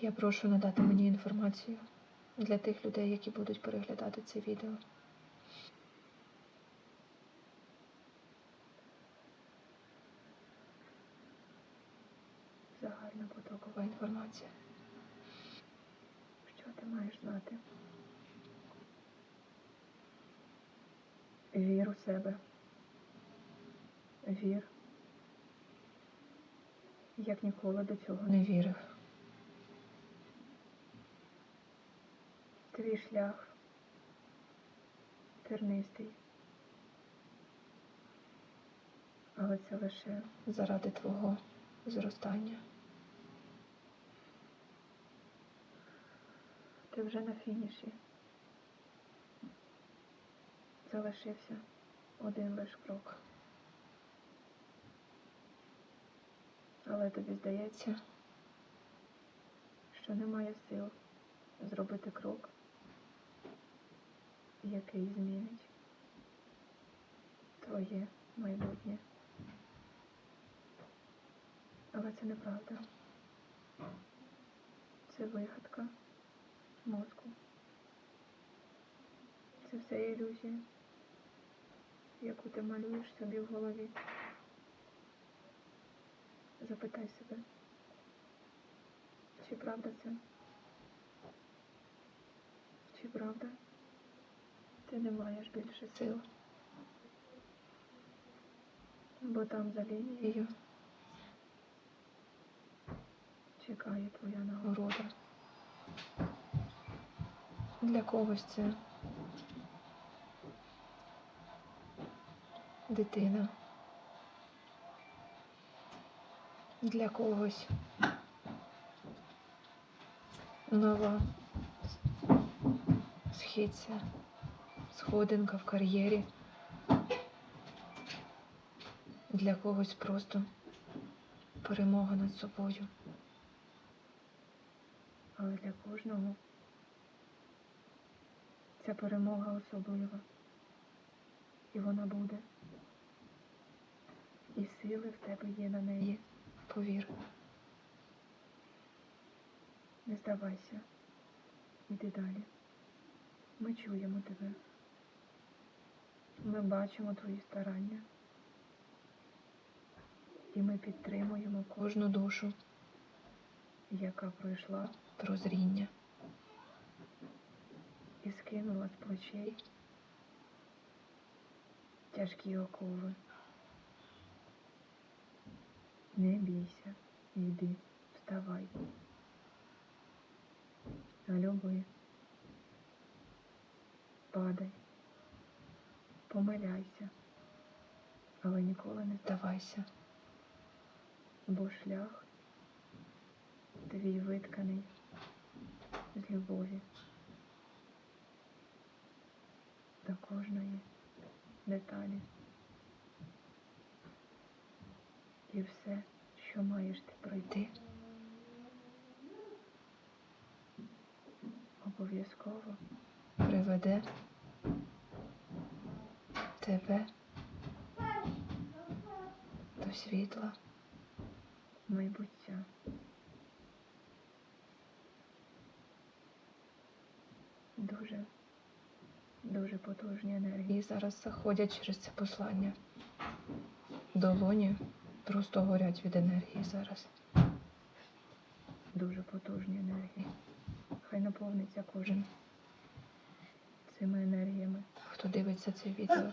Я прошу надати мені інформацію для тих людей, які будуть переглядати це відео. Загальнопотокова інформація. Що ти маєш знати? Вір у себе. Вір. Як ніколи до цього не вірив. Твій шлях тернистий. Але це лише заради твого зростання. Ти вже на фініші. Залишився один лиш крок. Але тобі здається, що немає сил зробити крок, який змінить твоє майбутнє. Але це неправда. Це вигадка мозку. Це все ілюзія, яку ти малюєш собі в голові. Запитай себе, чи правда це? Чи правда? Ти не маєш більше сил. Бо там за лінією чекає твоя нагорода. Для когось це дитина. Для когось нова східця, сходинка в кар'єрі. Для когось просто перемога над собою. Але для кожного ця перемога особлива. І вона буде. І сили в тебе є на неї. Повір. Не здавайся. Іди далі. Ми чуємо тебе. Ми бачимо твої старання. І ми підтримуємо кожну душу, яка пройшла прозріння і скинула з плечей тяжкі окови. Не бійся, йди, вставай. Люби. Падай. Помиляйся, але ніколи не здавайся, бо шлях твій витканий з любові до кожної деталі. І все, що маєш ти пройти, обов'язково приведе тебе до світла майбуття. Дуже, дуже потужні енергії зараз заходять через це послання. Долоні просто горять від енергії зараз. Дуже потужні енергії. Хай наповниться кожен цими енергіями. Хто дивиться це відео.